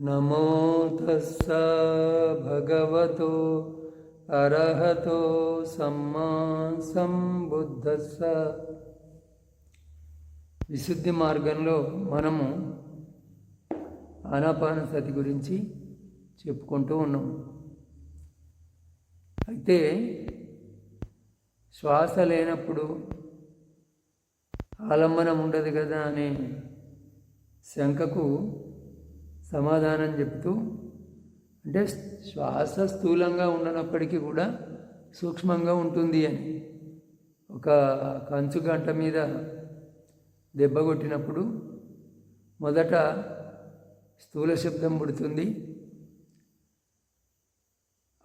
నమో తస్స భగవతో అర్హతో సమ్మా సంబుద్ధస్స. విశుద్ధి మార్గంలో మనము ఆనాపాన సతి గురించి చెప్పుకుంటూ ఉన్నాం. అయితే శ్వాస లేనప్పుడు ఆలంబనం ఉండదు కదా అనే శంకకు సమాధానం చెప్తూ అంటే శ్వాస స్థూలంగా ఉండనప్పటికీ కూడా సూక్ష్మంగా ఉంటుంది అని. ఒక కంచు గంట మీద దెబ్బ కొట్టినప్పుడు మొదట స్థూల శబ్దం పుడుతుంది.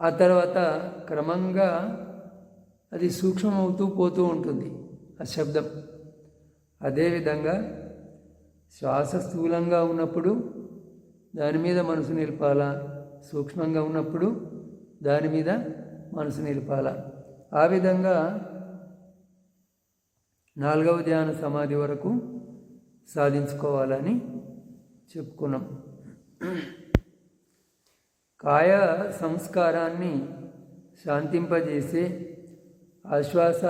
ఆ తర్వాత క్రమంగా అది సూక్ష్మమవుతూ పోతూ ఉంటుంది ఆ శబ్దం. అదేవిధంగా శ్వాస స్థూలంగా ఉన్నప్పుడు దాని మీద మనసు నిలపాలా? సూక్ష్మంగా ఉన్నప్పుడు దాని మీద మనసు నిలపాలా? ఆ విధంగా నాలుగవ ధ్యాన సమాధి వరకు సాధించుకోవాలని చెప్పుకున్నాం. కాయ సంస్కారాన్ని శాంతింపజేసే ఆశ్వాస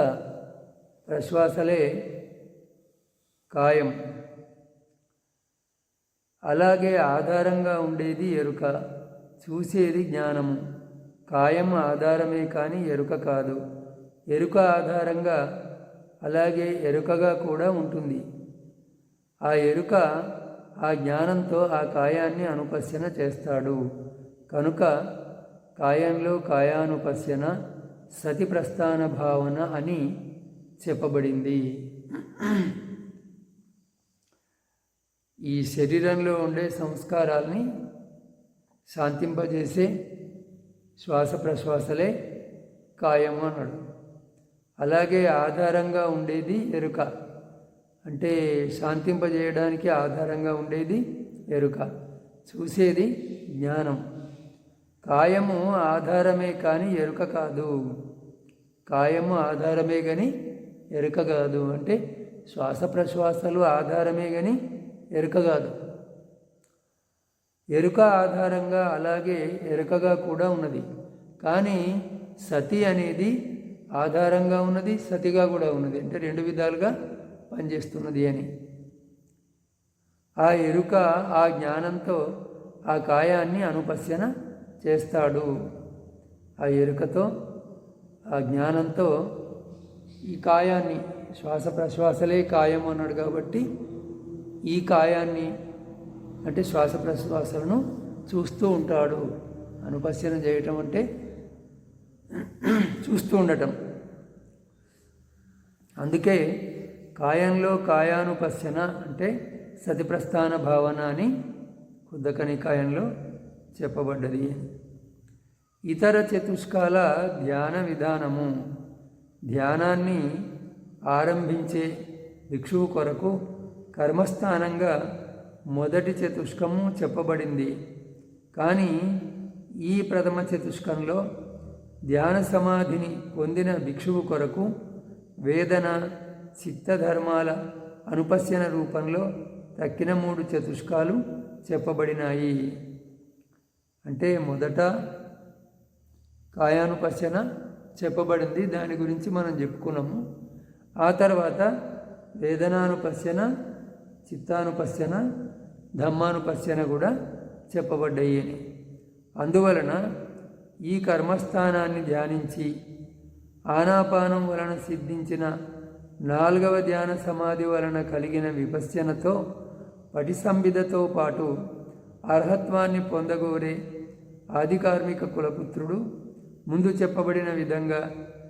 ప్రశ్వాసలే కాయం. అలాగే ఆధారంగా ఉండేది ఎరుక. చూసేది జ్ఞానము. కాయం ఆధారమే కానీ ఎరుక కాదు. ఎరుక ఆధారంగా అలాగే ఎరుకగా కూడా ఉంటుంది. ఆ ఎరుక ఆ జ్ఞానంతో ఆ కాయాన్ని అనుపశ్యన చేస్తాడు. కనుక కాయంలో కాయానుపశ్యన సతి ప్రస్థాన భావన అని చెప్పబడింది. ఈ శరీరంలో ఉండే సంస్కారాల్ని శాంతింపజేసే శ్వాస ప్రశ్వాసలే కాయము అన్నాడు. అలాగే ఆధారంగా ఉండేది ఎరుక. అంటే శాంతింపజేయడానికి ఆధారంగా ఉండేది ఎరుక. చూసేది జ్ఞానం. కాయము ఆధారమే కానీ ఎరుక కాదు. కాయము ఆధారమే కానీ ఎరుక కాదు. అంటే శ్వాస ప్రశ్వాసలు ఆధారమే కానీ ఎరుక కాదు. ఎరుక ఆధారంగా అలాగే ఎరుకగా కూడా ఉన్నది. కానీ సతి అనేది ఆధారంగా ఉన్నది సతిగా కూడా ఉన్నది. అంటే రెండు విధాలుగా పనిచేస్తున్నది అని. ఆ ఎరుక ఆ జ్ఞానంతో ఆ కాయాన్ని అనుపశ్యన చేస్తాడు. ఆ ఎరుకతో ఆ జ్ఞానంతో ఈ కాయాన్ని శ్వాస ప్రశ్వాసలే కాయం అన్నాడు కాబట్టి ఈ కాయాన్ని అంటే శ్వాస ప్రశ్వాసలను చూస్తూ ఉంటాడు. అనుపశ్యన చేయటం అంటే చూస్తూ ఉండటం. అందుకే కాయంలో కాయానుపశ్యన అంటే సతిప్రస్థాన భావన అని కుద్దకని కాయంలో చెప్పబడ్డది. ఇతర చతుష్కాల ధ్యాన విధానము ధ్యానాన్ని ఆరంభించే భిక్షువు కొరకు కర్మస్థానంగా మొదటి చతుష్కము చెప్పబడింది. కానీ ఈ ప్రథమ చతుష్కంలో ధ్యాన సమాధిని పొందిన భిక్షువు కొరకు వేదన చిత్తధర్మాల అనుపశ్యన రూపంలో తక్కిన మూడు చతుష్కాలు చెప్పబడినాయి. అంటే మొదట కాయానుపశ్యన చెప్పబడింది. దాని గురించి మనం చెప్పుకున్నాము. ఆ తర్వాత వేదనానుపశ్యన చిత్తానుపశ్యన ధమ్మానుపశ్యన కూడా చెప్పబడ్డాయి అని అందువలన ఈ కర్మస్థానాన్ని ధ్యానించి ఆనాపానం వలన సిద్ధించిన నాలుగవ ధ్యాన సమాధి వలన కలిగిన విపశ్యనతో పటిసంవిధతో పాటు అర్హత్వాన్ని పొందగోరే ఆధికార్మిక కులపుత్రుడు ముందు చెప్పబడిన విధంగా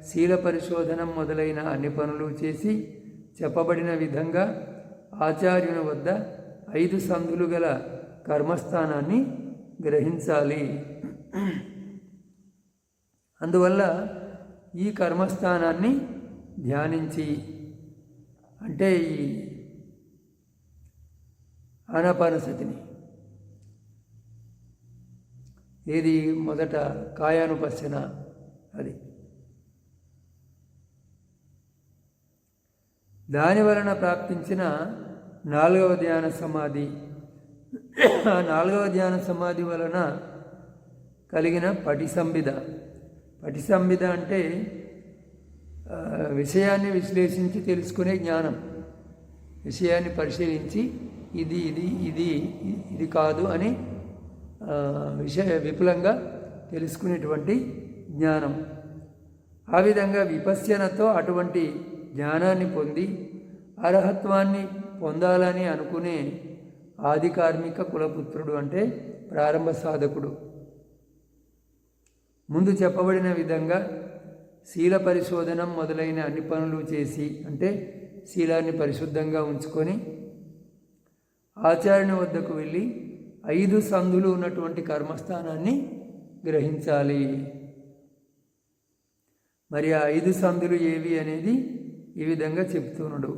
శీల పరిశోధనం మొదలైన అన్ని పనులు చేసి చెప్పబడిన విధంగా ఆచార్యుని వద్ద ఐదు సంధులు గల కర్మస్థానాన్ని గ్రహించాలి. అందువల్ల ఈ కర్మస్థానాన్ని ధ్యానించి అంటే ఈ ఆనాపానసతిని ఏది మొదట కాయానుపశ్యన అది. దాని వలన ప్రాప్తించిన నాలుగవ ధ్యాన సమాధి. ఆ నాలుగవ ధ్యాన సమాధి వలన కలిగిన పటిసంబిద పటిసంబిద అంటే విషయాన్ని విశ్లేషించి తెలుసుకునే జ్ఞానం. విషయాన్ని పరిశీలించి ఇది ఇది ఇది ఇది కాదు అని విషయ విపులంగా తెలుసుకునేటువంటి జ్ఞానం. ఆ విధంగా విపశ్యనతో అటువంటి జ్ఞానాన్ని పొంది అర్హత్వాన్ని పొందాలని అనుకునే ఆది కార్మిక కులపుత్రుడు అంటే ప్రారంభ సాధకుడు. ముందు చెప్పబడిన విధంగా శీల పరిశోధనం మొదలైన అన్ని పనులు చేసి అంటే శీలాన్ని పరిశుద్ధంగా ఉంచుకొని ఆచార్యుని వద్దకు వెళ్ళి ఐదు సందులు ఉన్నటువంటి కర్మస్థానాన్ని గ్రహించాలి. మరి ఆ ఐదు సందులు ఏవి అనేది ఈ విధంగా చెప్తున్నాడు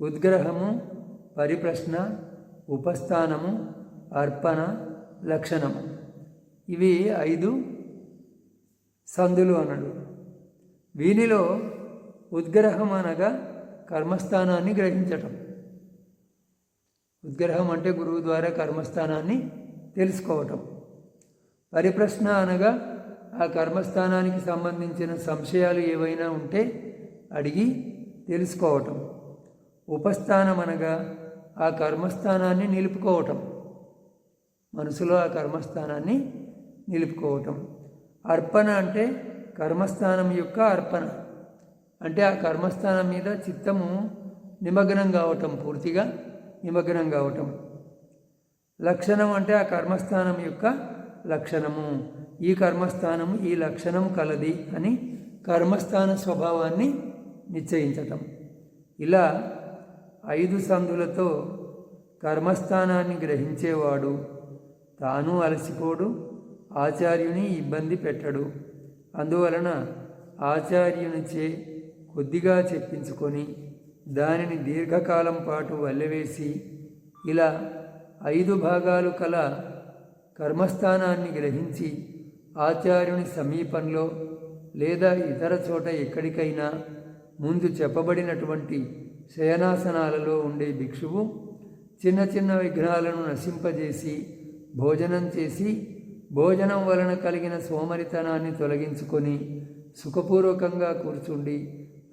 ఉద్గ్రహము పరిప్రశ్న ఉపస్థానము అర్పణ లక్షణము. ఇవి ఐదు సందులు అనడు వీనిలో ఉద్గ్రహం అనగా కర్మస్థానాన్ని గ్రహించటం. ఉద్గ్రహం అంటే గురువు ద్వారా కర్మస్థానాన్ని తెలుసుకోవటం. పరిప్రశ్న అనగా ఆ కర్మస్థానానికి సంబంధించిన సంశయాలు ఏవైనా ఉంటే అడిగి తెలుసుకోవటం. ఉపస్థానం అనగా ఆ కర్మస్థానాన్ని నిలుపుకోవటం. మనసులో ఆ కర్మస్థానాన్ని నిలుపుకోవటం. అర్పణ అంటే కర్మస్థానం యొక్క అర్పణ. అంటే ఆ కర్మస్థానం మీద చిత్తము నిమగ్నం కావటం పూర్తిగా నిమగ్నం కావటం. లక్షణం అంటే ఆ కర్మస్థానం యొక్క లక్షణము. ఈ కర్మస్థానము ఈ లక్షణం కలది అని కర్మస్థాన స్వభావాన్ని నిశ్చయించటం. ఇలా ఐదు సందులతో కర్మస్థానాన్ని గ్రహించేవాడు. తాను అలసిపోడు ఆచార్యుని ఇబ్బంది పెట్టడు. అందువలన ఆచార్యునిచే కొద్దిగా చెప్పించుకొని దానిని దీర్ఘకాలం పాటు వల్లవేసి ఇలా ఐదు భాగాలు కల కర్మస్థానాన్ని గ్రహించి ఆచార్యుని సమీపంలో లేదా ఇతర చోట ఎక్కడికైనా ముందు చెప్పబడినటువంటి శయనాసనాలలో ఉండే భిక్షువు చిన్న చిన్న విగ్రహాలను నశింపజేసి భోజనం చేసి భోజనం వలన కలిగిన సోమరితనాన్ని తొలగించుకొని సుఖపూర్వకంగా కూర్చుండి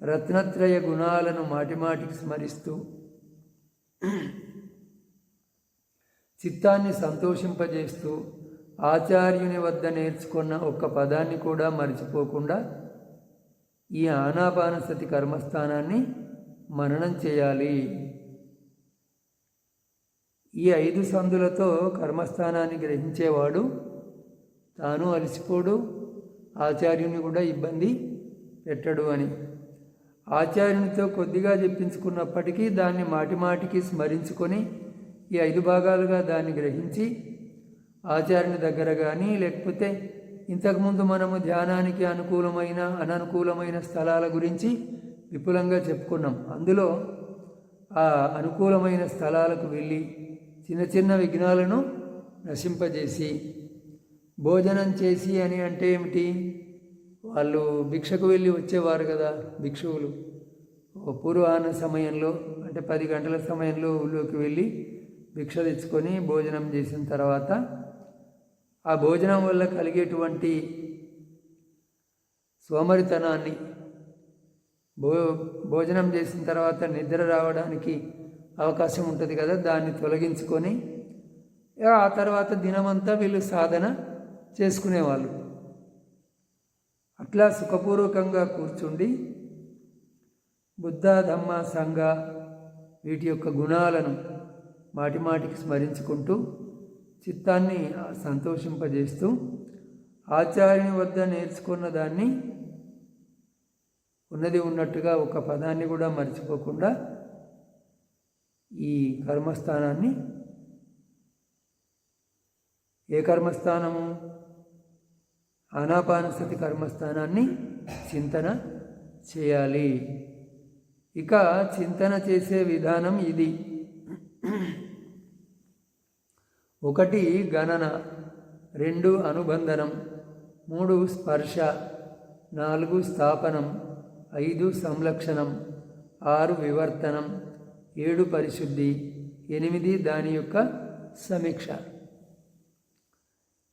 రత్నత్రయ గుణాలను మాటిమాటికి స్మరిస్తూ చిత్తాన్ని సంతోషింపజేస్తూ ఆచార్యుని వద్ద నేర్చుకున్న ఒక్క పదాన్ని కూడా మర్చిపోకుండా ఈ ఆనాపానసతి కర్మస్థానాన్ని మననం చేయాలి. ఈ ఐదు సందులతో కర్మస్థానాన్ని గ్రహించేవాడు తాను అలసిపోడు ఆచార్యుని కూడా ఇబ్బంది పెట్టడు అని. ఆచార్యునితో కొద్దిగా చెప్పించుకున్నప్పటికీ దాన్ని మాటిమాటికి స్మరించుకొని ఈ ఐదు భాగాలుగా దాన్ని గ్రహించి ఆచార్యుని దగ్గర కానీ లేకపోతే ఇంతకుముందు మనము ధ్యానానికి అనుకూలమైన అననుకూలమైన స్థలాల గురించి విపులంగా చెప్పుకున్నాం. అందులో ఆ అనుకూలమైన స్థలాలకు వెళ్ళి చిన్న చిన్న విఘ్నాలను నశింపజేసి భోజనం చేసి అని అంటే ఏమిటి? వాళ్ళు భిక్షకు వెళ్ళి వచ్చేవారు కదా భిక్షువులు. ఓ పూర్వాహన సమయంలో అంటే పది గంటల సమయంలో ఊళ్ళోకి వెళ్ళి భిక్ష తెచ్చుకొని భోజనం చేసిన తర్వాత ఆ భోజనం వల్ల కలిగేటువంటి సోమరితనాన్ని భో భోజనం చేసిన తర్వాత నిద్ర రావడానికి అవకాశం ఉంటుంది కదా దాన్ని తొలగించుకొని ఆ తర్వాత దినమంతా వీళ్ళు సాధన చేసుకునేవాళ్ళు. అట్లా సుఖపూర్వకంగా కూర్చుండి బుద్ధ ధమ్మ సంఘ వీటి యొక్క గుణాలను మాటిమాటికి స్మరించుకుంటూ చిత్తాన్ని సంతోషింపజేస్తూ ఆచార్యుని వద్ద నేర్చుకున్న దాన్ని ఉన్నది ఉన్నట్టుగా ఒక పదాన్ని కూడా మర్చిపోకుండా ఈ కర్మస్థానాన్ని ఏ కర్మస్థానము? ఆనాపానసతి కర్మస్థానాన్ని చింతన చేయాలి. ఇక చింతన చేసే విధానం ఇది. ఒకటి గణన రెండు అనుబంధనం మూడు స్పర్శ నాలుగు స్థాపనం ఐదు సంలక్షణం ఆరు వివర్తనం ఏడు పరిశుద్ధి ఎనిమిది దాని యొక్క సమీక్ష.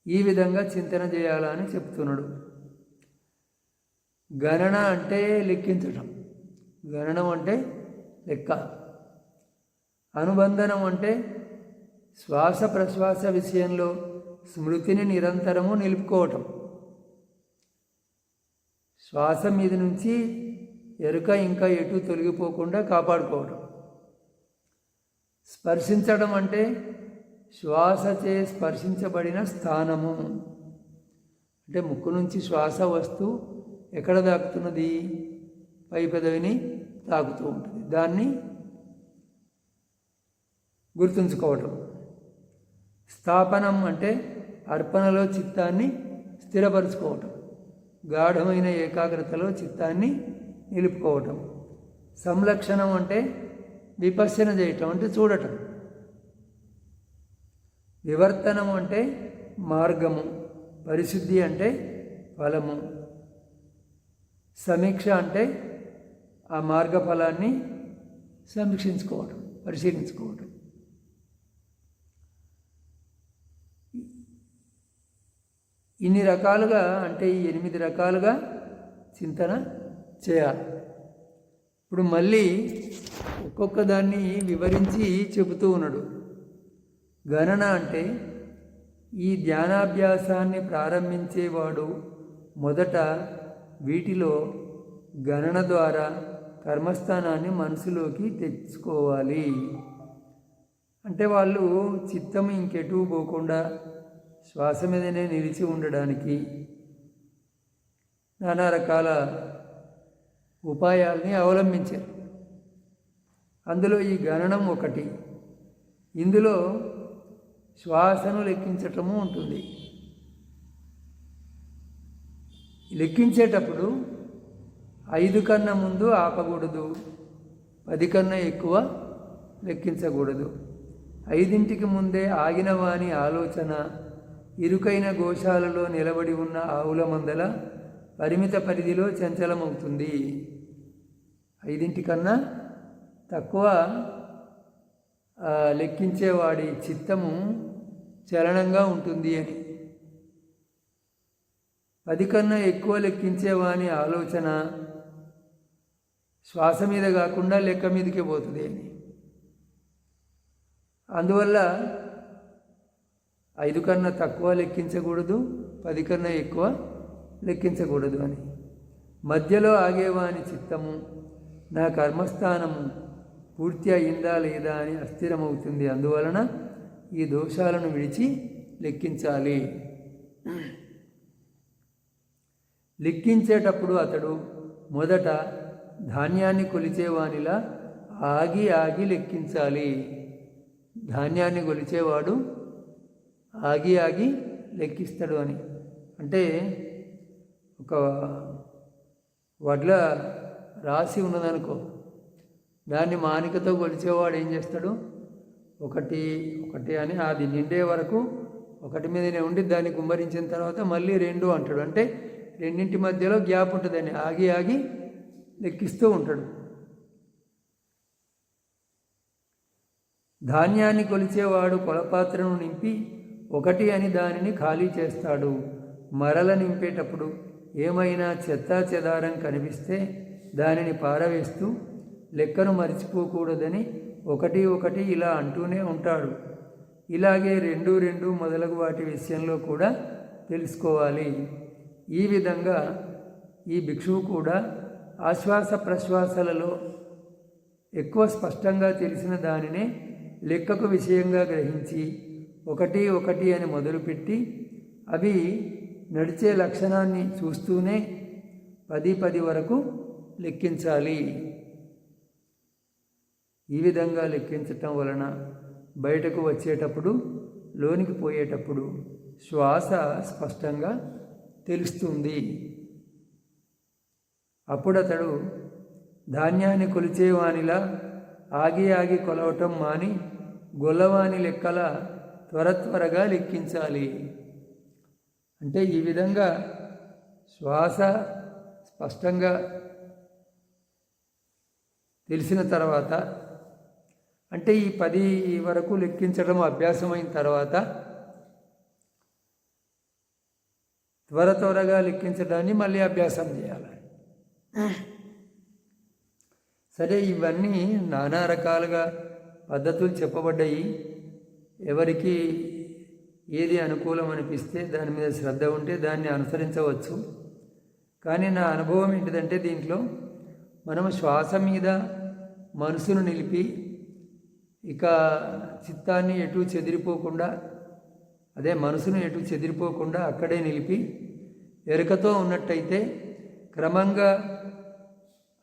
ఈ విధంగా చింతన చేయాలని చెప్తున్నాడు. గణన అంటే లెక్కించటం. గణనం అంటే లెక్క. అనుబంధనం అంటే శ్వాస ప్రశ్వాస విషయంలో స్మృతిని నిరంతరము నిలుపుకోవటం. శ్వాస మీద నుంచి ఎరుక ఇంకా ఎటు తొలగిపోకుండా కాపాడుకోవటం. స్పర్శించడం అంటే శ్వాసచే స్పర్శించబడిన స్థానము. అంటే ముక్కు నుంచి శ్వాస వస్తూ ఎక్కడ తాకుతున్నది పై పెదవిని తాకుతూ ఉంటుంది. దాన్ని గుర్తుంచుకోవటం. స్థాపనం అంటే అర్పణలో చిత్తాన్ని స్థిరపరచుకోవటం గాఢమైన ఏకాగ్రతలో చిత్తాన్ని నిలుపుకోవటం. సంలక్షణం అంటే విపස්සన చేయటం అంటే చూడటం. వివర్తనం అంటే మార్గము పరిశుద్ధి అంటే ఫలము. సమీక్ష అంటే ఆ మార్గ ఫలాన్ని సమీక్షించుకోవటం పరిశీలించుకోవటం. ఇన్ని రకాలుగా అంటే ఈ ఎనిమిది రకాలుగా చింతన చేయాలి. ఇప్పుడు మళ్ళీ ఒక్కొక్క దాన్ని వివరించి చెబుతూ ఉన్నాడు. గణన అంటే ఈ ధ్యానాభ్యాసాన్ని ప్రారంభించేవాడు మొదట వీటిలో గణన ద్వారా కర్మస్థానాన్ని మనసులోకి తెచ్చుకోవాలి. అంటే వాళ్ళు చిత్తం ఇంకెటూ పోకుండా శ్వాస మీదనే నిలిచి ఉండడానికి నానా రకాల ఉపాయాల్ని అవలంబించారు. అందులో ఈ గణనం ఒకటి. ఇందులో శ్వాసను లెక్కించటము ఉంటుంది. లెక్కించేటప్పుడు ఐదు కన్నా ముందు ఆపకూడదు పది కన్నా ఎక్కువ లెక్కించకూడదు. ఐదింటికి ముందే ఆగిన వాని ఆలోచన ఇరుకైన గోశాలలో నిలబడి ఉన్న ఆవుల మందల పరిమిత పరిధిలో చంచలమవుతుంది. ఐదింటికన్నా తక్కువ లెక్కించేవాడి చిత్తము చలనంగా ఉంటుంది అని. పది కన్నా ఎక్కువ లెక్కించేవాని ఆలోచన శ్వాస మీద కాకుండా లెక్క మీదకే పోతుంది అని. అందువల్ల ఐదు కన్నా తక్కువ లెక్కించకూడదు పది కన్నా ఎక్కువ లెక్కించకూడదు అని. మధ్యలో ఆగేవాని చిత్తము నా కర్మస్థానము పూర్తి అయిందా లేదా అని అస్థిరమవుతుంది. అందువలన ఈ దోషాలను విడిచి లెక్కించాలి. లెక్కించేటప్పుడు అతడు మొదట ధాన్యాన్ని కొలిచేవానిలా ఆగి ఆగి లెక్కించాలి. ధాన్యాన్ని కొలిచేవాడు ఆగి ఆగి లెక్కిస్తాడు అని. అంటే ఒక వడ్ల రాసి ఉన్నదనుకో దాన్ని మానికతో కొలిచేవాడు ఏం చేస్తాడు? ఒకటి ఒకటి అని అది నిండే వరకు ఒకటి మీదనే ఉండి దాన్ని గుమ్మరించిన తర్వాత మళ్ళీ రెండు అంటాడు. అంటే రెండింటి మధ్యలో గ్యాప్ ఉంటుందని ఆగి ఆగి లెక్కిస్తూ ఉంటాడు. ధాన్యాన్ని కొలిచేవాడు కొలపాత్రను నింపి ఒకటి అని దానిని ఖాళీ చేస్తాడు. మరల నింపేటప్పుడు ఏమైనా చెత్తా చెదారం కనిపిస్తే దానిని పారవేస్తూ లెక్కను మర్చిపోకూడదని ఒకటి ఒకటి ఇలా అంటూనే ఉంటాడు. ఇలాగే రెండు రెండు మొదలగు వాటి విషయంలో కూడా తెలుసుకోవాలి. ఈ విధంగా ఈ భిక్షువు కూడా ఆశ్వాస ప్రశ్వాసలలో ఎక్కువ స్పష్టంగా తెలిసిన దానినే లెక్కకు విషయంగా గ్రహించి ఒకటి ఒకటి అని మొదలుపెట్టి అవి నడిచే లక్షణాన్ని చూస్తూనే పది పది వరకు లెక్కించాలి. ఈ విధంగా లెక్కించటం వలన బయటకు వచ్చేటప్పుడు లోనికి పోయేటప్పుడు శ్వాస స్పష్టంగా తెలుస్తుంది. అప్పుడతడు ధాన్యాన్ని కొలిచేవానిలా ఆగి ఆగి కొలవటం మాని గొల్లవాని లెక్కల త్వర త్వరగా లెక్కించాలి. అంటే ఈ విధంగా శ్వాస స్పష్టంగా తెలిసిన తర్వాత అంటే ఈ పది వరకు లెక్కించడం అభ్యాసమైన తర్వాత త్వర త్వరగా లెక్కించడాన్ని మళ్ళీ అభ్యాసం చేయాలి. సరే ఇవన్నీ నానా రకాలుగా పద్ధతులు చెప్పబడ్డాయి. ఎవరికి ఏది అనుకూలం అనిపిస్తే దాని మీద శ్రద్ధ ఉంటే దాన్ని అనుసరించవచ్చు. కానీ నా అనుభవం ఏంటిదంటే దీంట్లో మనం శ్వాస మీద మనసును నిలిపి ఇక చిత్తాన్ని ఎటు చెదిరిపోకుండా అదే మనసును ఎటు చెదిరిపోకుండా అక్కడే నిలిపి ఎరుకతో ఉన్నట్టయితే క్రమంగా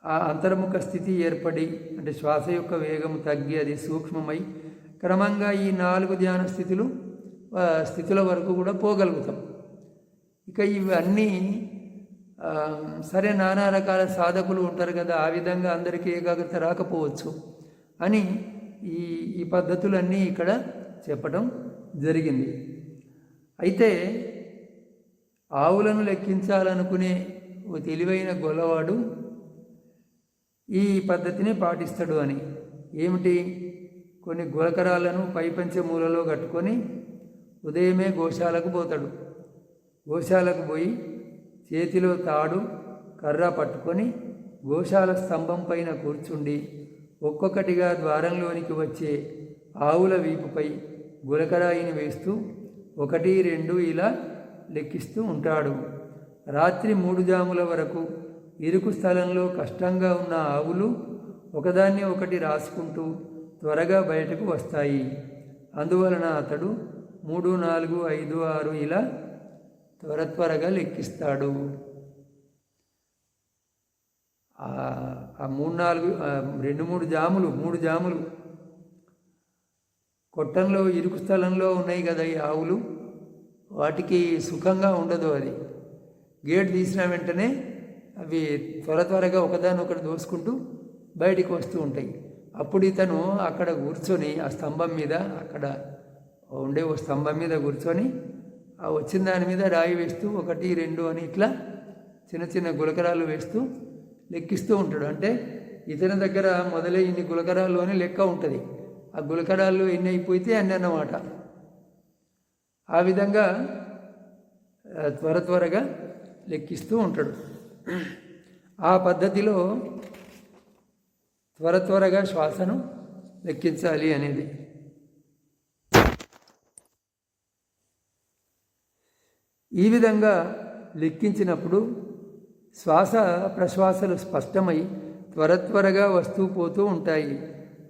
ఆ అంతర్ముఖ స్థితి ఏర్పడి అంటే శ్వాస యొక్క వేగం తగ్గి అది సూక్ష్మమై క్రమంగా ఈ నాలుగు ధ్యాన స్థితులు స్థితుల వరకు కూడా పోగలుగుతాం. ఇక ఇవన్నీ సరే నానా రకాల సాధకులు ఉంటారు కదా ఆ విధంగా అందరికీ ఏకాగ్రత రాకపోవచ్చు అని ఈ ఈ పద్ధతులన్నీ ఇక్కడ చెప్పడం జరిగింది. అయితే ఆవులను లెక్కించాలనుకునే ఓ తెలివైన గొల్లవాడు ఈ పద్ధతిని పాటిస్తాడు అని. ఏమిటి? కొన్ని గులకరాలను పైపంచె మూలలో కట్టుకొని ఉదయమే గోశాలకు పోతాడు. గోశాలకు పోయి చేతిలో తాడు కర్ర పట్టుకొని గోశాల స్తంభం పైన కూర్చుండి ఒక్కొక్కటిగా ద్వారంలోనికి వచ్చే ఆవుల వీపుపై గులకరాయిని వేస్తూ ఒకటి రెండు ఇలా లెక్కిస్తూ ఉంటాడు. రాత్రి మూడు జాముల వరకు ఇరుకు స్థలంలో కష్టంగా ఉన్న ఆవులు ఒకదాన్ని ఒకటి రాసుకుంటూ త్వరగా బయటకు వస్తాయి. అందువలన అతడు మూడు నాలుగు ఐదు ఆరు ఇలా త్వర త్వరగా లెక్కిస్తాడు. ఆ- మూడు నాలుగు రెండు మూడు జాములు మూడు జాములు. కొట్టంలో ఇరుకు స్థలంలో ఉన్నాయి కదా ఈ ఆవులు. వాటికి సుఖంగా ఉండదు అది. గేట్ తీసిన వెంటనే అవి త్వర త్వరగా ఒకదాని ఒకటి దోసుకుంటూ బయటికి వస్తూ ఉంటాయి. అప్పుడు ఇతను అక్కడ కూర్చొని ఆ స్తంభం మీద అక్కడ ఉండే ఓ స్తంభం మీద కూర్చొని ఆ వచ్చిన దాని మీద రాయి వేస్తూ ఒకటి రెండు అని ఇట్లా చిన్న చిన్న గులకరాలు వేస్తూ లెక్కిస్తూ ఉంటాడు. అంటే ఇతని దగ్గర మొదలై ఇన్ని గులకరాలు అని లెక్క ఉంటుంది. ఆ గులకరాలు ఎన్ని అయిపోతే అన్ని అన్నమాట. ఆ విధంగా త్వర త్వరగా లెక్కిస్తూ ఉంటాడు. ఆ పద్ధతిలో త్వర త్వరగా శ్వాసను లెక్కించాలి అనేది. ఈ విధంగా లెక్కించినప్పుడు శ్వాస ప్రశ్వాసలు స్పష్టమై త్వర త్వరగా వస్తూ పోతూ ఉంటాయి.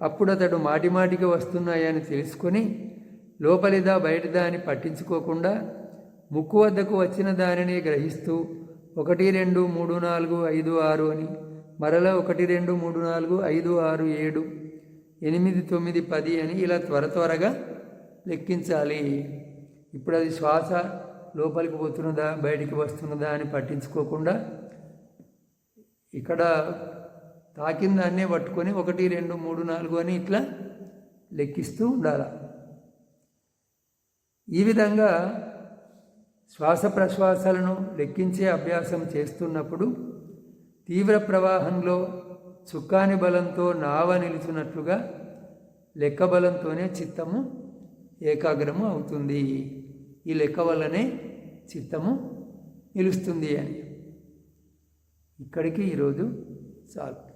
అప్పుడు అతడు మాటిమాటికి వస్తున్నాయని తెలుసుకొని లోపలిదా బయటదా అని పట్టించుకోకుండా ముక్కు వద్దకు వచ్చిన దానిని గ్రహిస్తూ ఒకటి రెండు మూడు నాలుగు ఐదు ఆరు అని మరలా ఒకటి రెండు మూడు నాలుగు ఐదు ఆరు ఏడు ఎనిమిది తొమ్మిది పది అని ఇలా త్వర త్వరగా లెక్కించాలి. ఇప్పుడు అది శ్వాస లోపలికి పోతున్నదా బయటికి వస్తున్నదా అని పట్టించుకోకుండా ఇక్కడ తాకిన దాన్నే పట్టుకొని ఒకటి రెండు మూడు నాలుగు అని ఇట్లా లెక్కిస్తూ ఉండాలి. ఈ విధంగా శ్వాస ప్రశ్వాసాలను లెక్కించే అభ్యాసం చేస్తున్నప్పుడు తీవ్ర ప్రవాహంలో చుక్కాని బలంతో నావ నిలుచున్నట్లుగా లెక్క బలంతోనే చిత్తము ఏకాగ్రము అవుతుంది. ఈ లెక్క వల్లనే చిత్తము నిలుస్తుంది అని. ఇక్కడికి ఈరోజు చాలు.